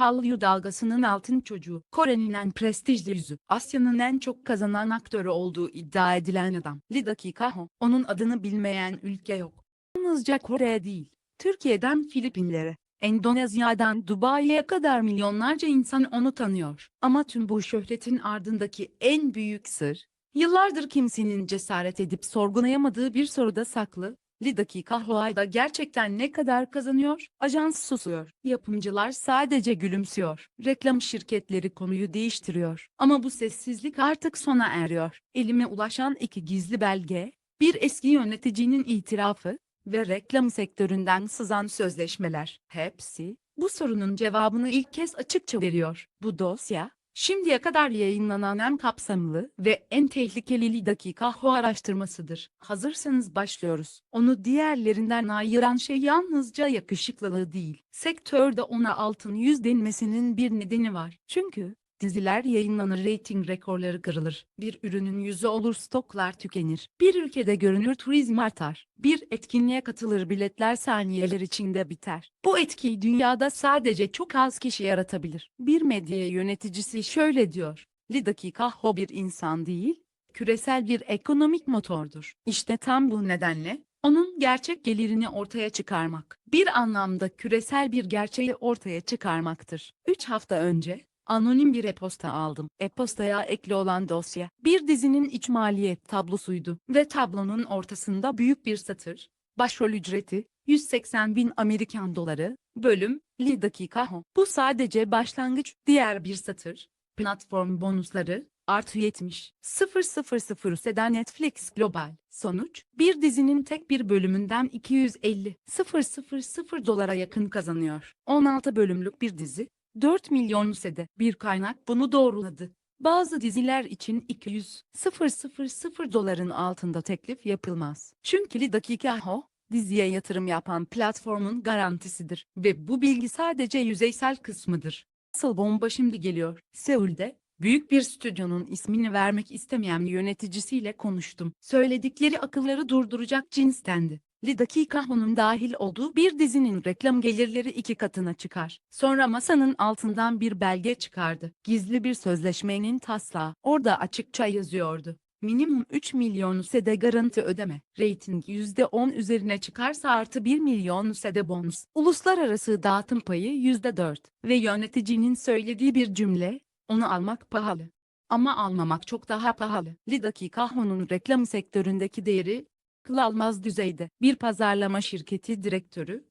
Hallyu dalgasının altın çocuğu, Kore'nin en prestijli yüzü, Asya'nın en çok kazanan aktörü olduğu iddia edilen adam. Lee Dakikaho, onun adını bilmeyen ülke yok. Yalnızca Kore değil, Türkiye'den Filipinlere, Endonezya'dan Dubai'ye kadar milyonlarca insan onu tanıyor. Ama tüm bu şöhretin ardındaki en büyük sır, yıllardır kimsenin cesaret edip sorgulayamadığı bir soruda saklı. Li dakika Huay'da gerçekten ne kadar kazanıyor? Ajans susuyor. Yapımcılar sadece gülümsüyor. Reklam şirketleri konuyu değiştiriyor. Ama bu sessizlik artık sona eriyor. Elime ulaşan iki gizli belge, bir eski yöneticinin itirafı ve reklam sektöründen sızan sözleşmeler. Hepsi bu sorunun cevabını ilk kez açıkça veriyor. Bu dosya, Şimdiye kadar yayınlanan en kapsamlı ve en tehlikeli dakika ho araştırmasıdır. Hazırsanız başlıyoruz. Onu diğerlerinden ayıran şey yalnızca yakışıklılığı değil. Sektörde ona altın yüz denmesinin bir nedeni var. Çünkü diziler yayınlanır reyting rekorları kırılır. Bir ürünün yüzü olur stoklar tükenir. Bir ülkede görünür turizm artar. Bir etkinliğe katılır biletler saniyeler içinde biter. Bu etkiyi dünyada sadece çok az kişi yaratabilir. Bir medya yöneticisi şöyle diyor. Li dakika ho bir insan değil, küresel bir ekonomik motordur. İşte tam bu nedenle onun gerçek gelirini ortaya çıkarmak, bir anlamda küresel bir gerçeği ortaya çıkarmaktır. 3 hafta önce Anonim bir e-posta aldım. E-postaya ekli olan dosya, bir dizinin iç maliyet tablosuydu ve tablonun ortasında büyük bir satır, başrol ücreti, 180 bin Amerikan doları, bölüm, li dakika ho. Bu sadece başlangıç, diğer bir satır, platform bonusları, artı 70, 000 seden Netflix Global. Sonuç, bir dizinin tek bir bölümünden 250, 000 dolara yakın kazanıyor. 16 bölümlük bir dizi, 4 milyon sede bir kaynak bunu doğruladı. Bazı diziler için 200 000 doların altında teklif yapılmaz. Çünkü dakika ho, diziye yatırım yapan platformun garantisidir ve bu bilgi sadece yüzeysel kısmıdır. Asıl bomba şimdi geliyor. Seul'de, büyük bir stüdyonun ismini vermek istemeyen yöneticisiyle konuştum. Söyledikleri akılları durduracak cinstendi. Li Dakikaho'nun dahil olduğu bir dizinin reklam gelirleri iki katına çıkar. Sonra masanın altından bir belge çıkardı. Gizli bir sözleşmenin taslağı. Orada açıkça yazıyordu. Minimum 3 milyon sede garanti ödeme. Rating %10 üzerine çıkarsa artı 1 milyon sede bonus. Uluslararası dağıtım payı %4. Ve yöneticinin söylediği bir cümle, onu almak pahalı. Ama almamak çok daha pahalı. Li Dakikaho'nun reklam sektöründeki değeri, akıl almaz düzeyde. Bir pazarlama şirketi direktörü,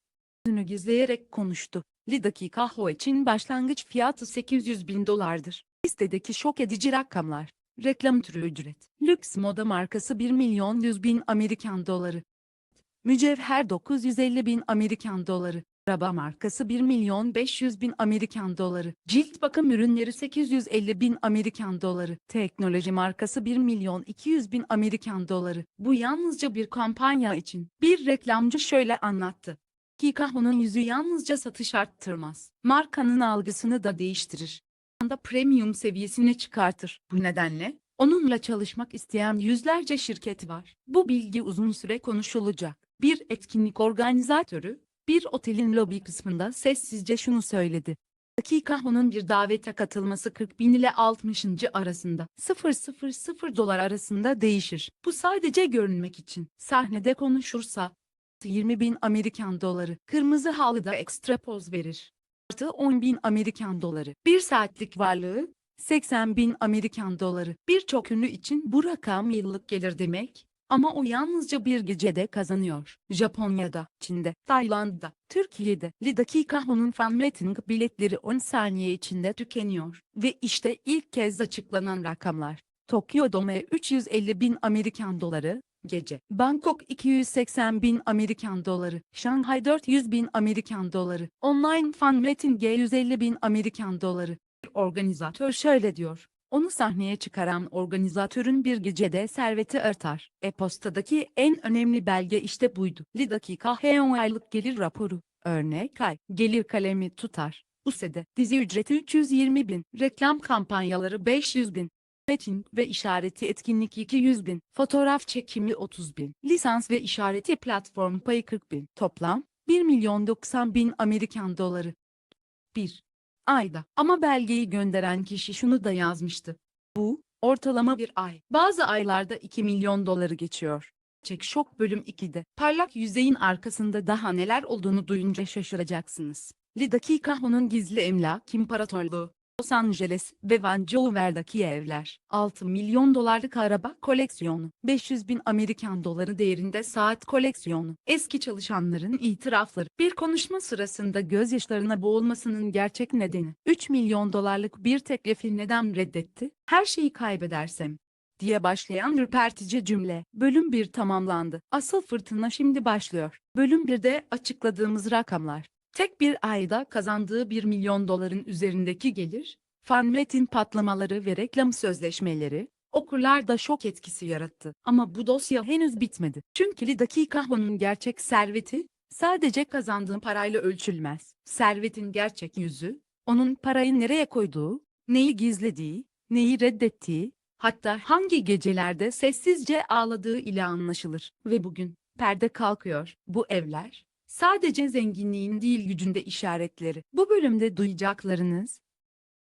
yüzünü gizleyerek konuştu. Li Dakikaho için başlangıç fiyatı 800 bin dolardır. Listedeki şok edici rakamlar. Reklam türü ücret. Lüks moda markası 1 milyon 100 bin Amerikan doları. Mücevher 950 bin Amerikan doları. Araba markası 1 milyon 500 bin Amerikan doları. Cilt bakım ürünleri 850 bin Amerikan doları. Teknoloji markası 1 milyon 200 bin Amerikan doları. Bu yalnızca bir kampanya için. Bir reklamcı şöyle anlattı. Kikaho'nun yüzü yalnızca satış arttırmaz. Markanın algısını da değiştirir. Anda premium seviyesine çıkartır. Bu nedenle onunla çalışmak isteyen yüzlerce şirket var. Bu bilgi uzun süre konuşulacak. Bir etkinlik organizatörü, bir otelin lobi kısmında sessizce şunu söyledi. Dakikaho'nun bir davete katılması 40 bin ile 60. arasında 000 dolar arasında değişir. Bu sadece görünmek için. Sahnede konuşursa 20 bin Amerikan doları. Kırmızı halıda ekstra poz verir. Artı 10 bin Amerikan doları. Bir saatlik varlığı 80 bin Amerikan doları. Birçok ünlü için bu rakam yıllık gelir demek. Ama o yalnızca bir gecede kazanıyor. Japonya'da, Çin'de, Tayland'da, Türkiye'de. Li Dakikaho'nun fan meeting biletleri 10 saniye içinde tükeniyor. Ve işte ilk kez açıklanan rakamlar. Tokyo Dome 350 bin Amerikan doları, gece. Bangkok 280 bin Amerikan doları. Şanghay 400 bin Amerikan doları. Online fan meeting'e 150 bin Amerikan doları. Organizatör şöyle diyor. Onu sahneye çıkaran organizatörün bir gecede serveti artar. E-postadaki en önemli belge işte buydu. Li dakika Heon aylık gelir raporu. Örnek ay. Gelir kalemi tutar. USE'de dizi ücreti 320 bin. Reklam kampanyaları 500 bin. Metin ve işareti etkinlik 200 bin. Fotoğraf çekimi 30 bin. Lisans ve işareti platform payı 40 bin. Toplam 1 milyon 90 bin Amerikan doları. 1. ayda. Ama belgeyi gönderen kişi şunu da yazmıştı. Bu, ortalama bir ay. Bazı aylarda 2 milyon doları geçiyor. Çek Şok bölüm 2'de. Parlak yüzeyin arkasında daha neler olduğunu duyunca şaşıracaksınız. Lidaki Kahon'un gizli emlak imparatorluğu. Los Angeles ve Vancouver'daki evler, 6 milyon dolarlık araba koleksiyonu, 500 bin Amerikan doları değerinde saat koleksiyonu, eski çalışanların itirafları, bir konuşma sırasında gözyaşlarına boğulmasının gerçek nedeni, 3 milyon dolarlık bir teklifi neden reddetti, her şeyi kaybedersem, diye başlayan ürpertici cümle. Bölüm 1 tamamlandı. Asıl fırtına şimdi başlıyor. Bölüm 1'de açıkladığımız rakamlar. Tek bir ayda kazandığı 1 milyon doların üzerindeki gelir, fanmetin patlamaları ve reklam sözleşmeleri, okurlarda şok etkisi yarattı. Ama bu dosya henüz bitmedi. Çünkü Lidaki Kahva'nın gerçek serveti, sadece kazandığı parayla ölçülmez. Servetin gerçek yüzü, onun parayı nereye koyduğu, neyi gizlediği, neyi reddettiği, hatta hangi gecelerde sessizce ağladığı ile anlaşılır. Ve bugün, perde kalkıyor. Bu evler, sadece zenginliğin değil gücünde işaretleri. Bu bölümde duyacaklarınız,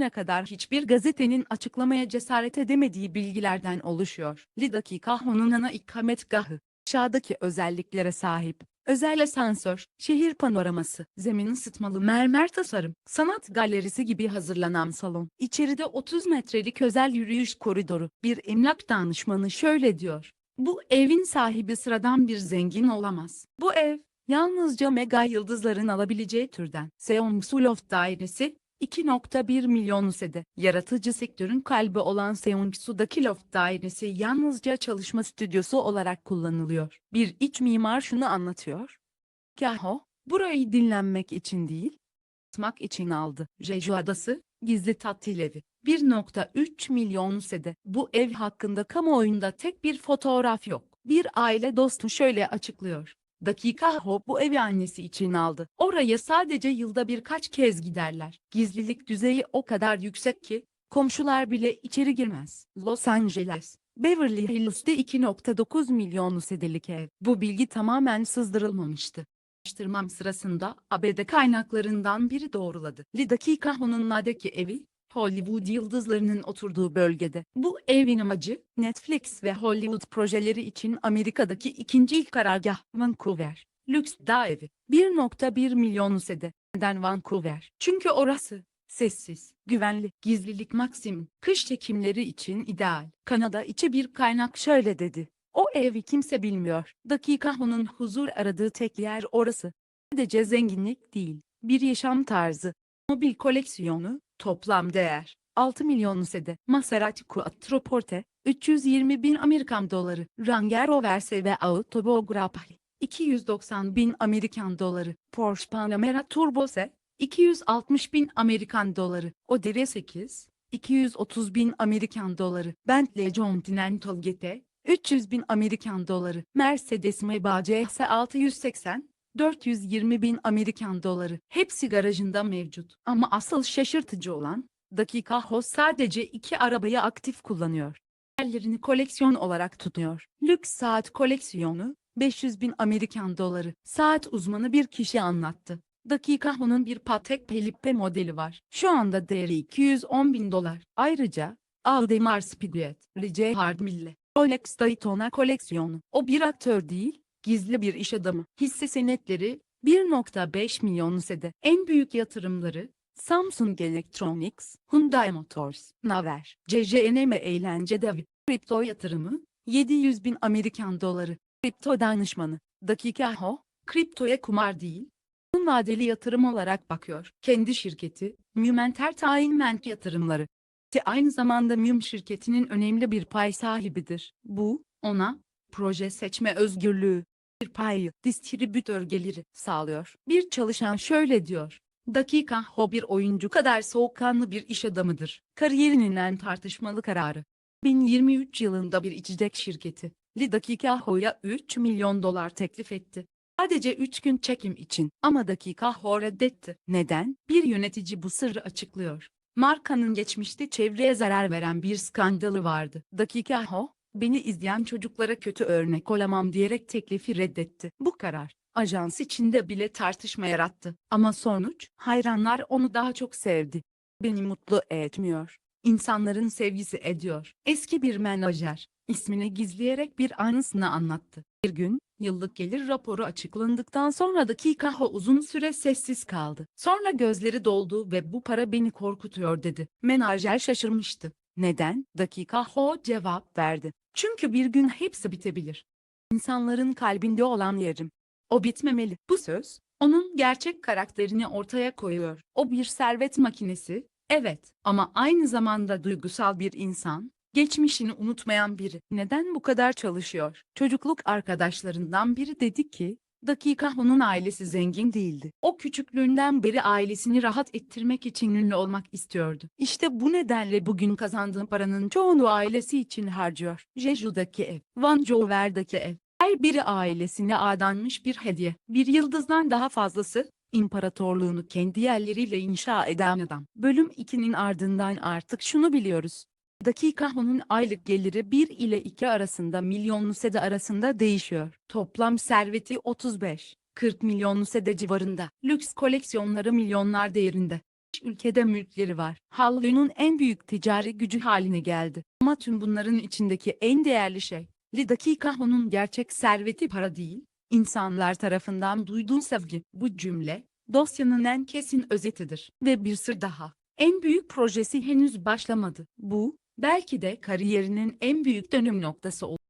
ne kadar hiçbir gazetenin açıklamaya cesaret edemediği bilgilerden oluşuyor. Lidaki Kahon'un ana ikametgahı, aşağıdaki özelliklere sahip. Özel asansör, şehir panoraması, zemin ısıtmalı mermer tasarım, sanat galerisi gibi hazırlanan salon. İçeride 30 metrelik özel yürüyüş koridoru. Bir emlak danışmanı şöyle diyor. Bu evin sahibi sıradan bir zengin olamaz. Bu ev, yalnızca mega yıldızların alabileceği türden. Seong Suloft dairesi, 2.1 milyon sede. Yaratıcı sektörün kalbi olan Seongsu'daki loft dairesi yalnızca çalışma stüdyosu olarak kullanılıyor. Bir iç mimar şunu anlatıyor. Kaho, burayı dinlenmek için değil, yatmak için aldı. Jeju Adası, gizli tatil evi. 1.3 milyon sede. Bu ev hakkında kamuoyunda tek bir fotoğraf yok. Bir aile dostu şöyle açıklıyor. Dakika Ho bu evi annesi için aldı. Oraya sadece yılda birkaç kez giderler. Gizlilik düzeyi o kadar yüksek ki, komşular bile içeri girmez. Los Angeles, Beverly Hills'te 2.9 milyon sedelik ev. Bu bilgi tamamen sızdırılmamıştı. Araştırmam sırasında ABD kaynaklarından biri doğruladı. Lidaki Kahon'un Nadeki evi, Hollywood yıldızlarının oturduğu bölgede. Bu evin amacı, Netflix ve Hollywood projeleri için Amerika'daki ikinci ilk karargah, Vancouver. Lüks dağ evi. 1.1 milyon. Neden Vancouver? Çünkü orası, sessiz, güvenli, gizlilik maksimum, kış çekimleri için ideal. Kanada içi bir kaynak şöyle dedi. O evi kimse bilmiyor. Dakika onun huzur aradığı tek yer orası. Sadece zenginlik değil, bir yaşam tarzı. Mobil koleksiyonu, toplam değer, 6 milyon sede. Maserati Quattroporte, 320 bin Amerikan doları. Range Rover ve Autobiography, 290 bin Amerikan doları. Porsche Panamera Turbo S, 260 bin Amerikan doları. Odere 8, 230 bin Amerikan doları. Bentley Continental GT, 300 bin Amerikan doları. Mercedes Maybach CS 680, 420 bin Amerikan doları. Hepsi garajında mevcut. Ama asıl şaşırtıcı olan, dakika Ho sadece iki arabayı aktif kullanıyor. Diğerlerini koleksiyon olarak tutuyor. Lüks saat koleksiyonu, 500 bin Amerikan doları. Saat uzmanı bir kişi anlattı. Dakika Ho'nun bir Patek Philippe modeli var. Şu anda değeri 210 bin dolar. Ayrıca, Aldemar Speedway, R.J. Hardmille, Rolex Daytona koleksiyonu. O bir aktör değil, gizli bir iş adamı. Hisse senetleri 1.5 milyon sede. En büyük yatırımları Samsung Electronics, Hyundai Motors, Naver, CJNM Eğlence Davi. Kripto yatırımı 700 bin Amerikan doları. Kripto danışmanı Dakika Ho, kriptoya kumar değil, uzun vadeli yatırım olarak bakıyor. Kendi şirketi, Müm Entertainment yatırımları. Te aynı zamanda Müm şirketinin önemli bir pay sahibidir. Bu, ona, proje seçme özgürlüğü, payı, distribütör geliri sağlıyor. Bir çalışan şöyle diyor. Dakika Ho bir oyuncu kadar soğukkanlı bir iş adamıdır. Kariyerinin en tartışmalı kararı. 2023 yılında bir içecek şirketi, Li Dakika Ho'ya 3 milyon dolar teklif etti. Sadece 3 gün çekim için ama Dakika Ho reddetti. Neden? Bir yönetici bu sırrı açıklıyor. Markanın geçmişte çevreye zarar veren bir skandalı vardı. Dakika Ho, beni izleyen çocuklara kötü örnek olamam diyerek teklifi reddetti. Bu karar, ajans içinde bile tartışma yarattı. Ama sonuç, hayranlar onu daha çok sevdi. Beni mutlu etmiyor. İnsanların sevgisi ediyor. Eski bir menajer, ismini gizleyerek bir anısını anlattı. Bir gün, yıllık gelir raporu açıklandıktan sonra dakika uzun süre sessiz kaldı. Sonra gözleri doldu ve bu para beni korkutuyor dedi. Menajer şaşırmıştı. Neden? Dakika Ho cevap verdi. Çünkü bir gün hepsi bitebilir. İnsanların kalbinde olan yerim. O bitmemeli. Bu söz, onun gerçek karakterini ortaya koyuyor. O bir servet makinesi, evet, ama aynı zamanda duygusal bir insan, geçmişini unutmayan biri. Neden bu kadar çalışıyor? Çocukluk arkadaşlarından biri dedi ki, dakika onun ailesi zengin değildi. O küçüklüğünden beri ailesini rahat ettirmek için ünlü olmak istiyordu. İşte bu nedenle bugün kazandığı paranın çoğunu ailesi için harcıyor. Jeju'daki ev, Vancouver'daki ev, her biri ailesine adanmış bir hediye. Bir yıldızdan daha fazlası, imparatorluğunu kendi yerleriyle inşa eden adam. Bölüm 2'nin ardından artık şunu biliyoruz. Dakika onun aylık geliri 1 ile 2 arasında milyon nusede arasında değişiyor. Toplam serveti 35, 40 milyon nusede civarında. Lüks koleksiyonları milyonlar değerinde. Ülkede mülkleri var. Halley'nin en büyük ticari gücü haline geldi. Ama tüm bunların içindeki en değerli şey, Li dakika onun gerçek serveti para değil, insanlar tarafından duyduğu sevgi. Bu cümle, dosyanın en kesin özetidir. Ve bir sır daha. En büyük projesi henüz başlamadı. Bu, belki de kariyerinin en büyük dönüm noktası oldu.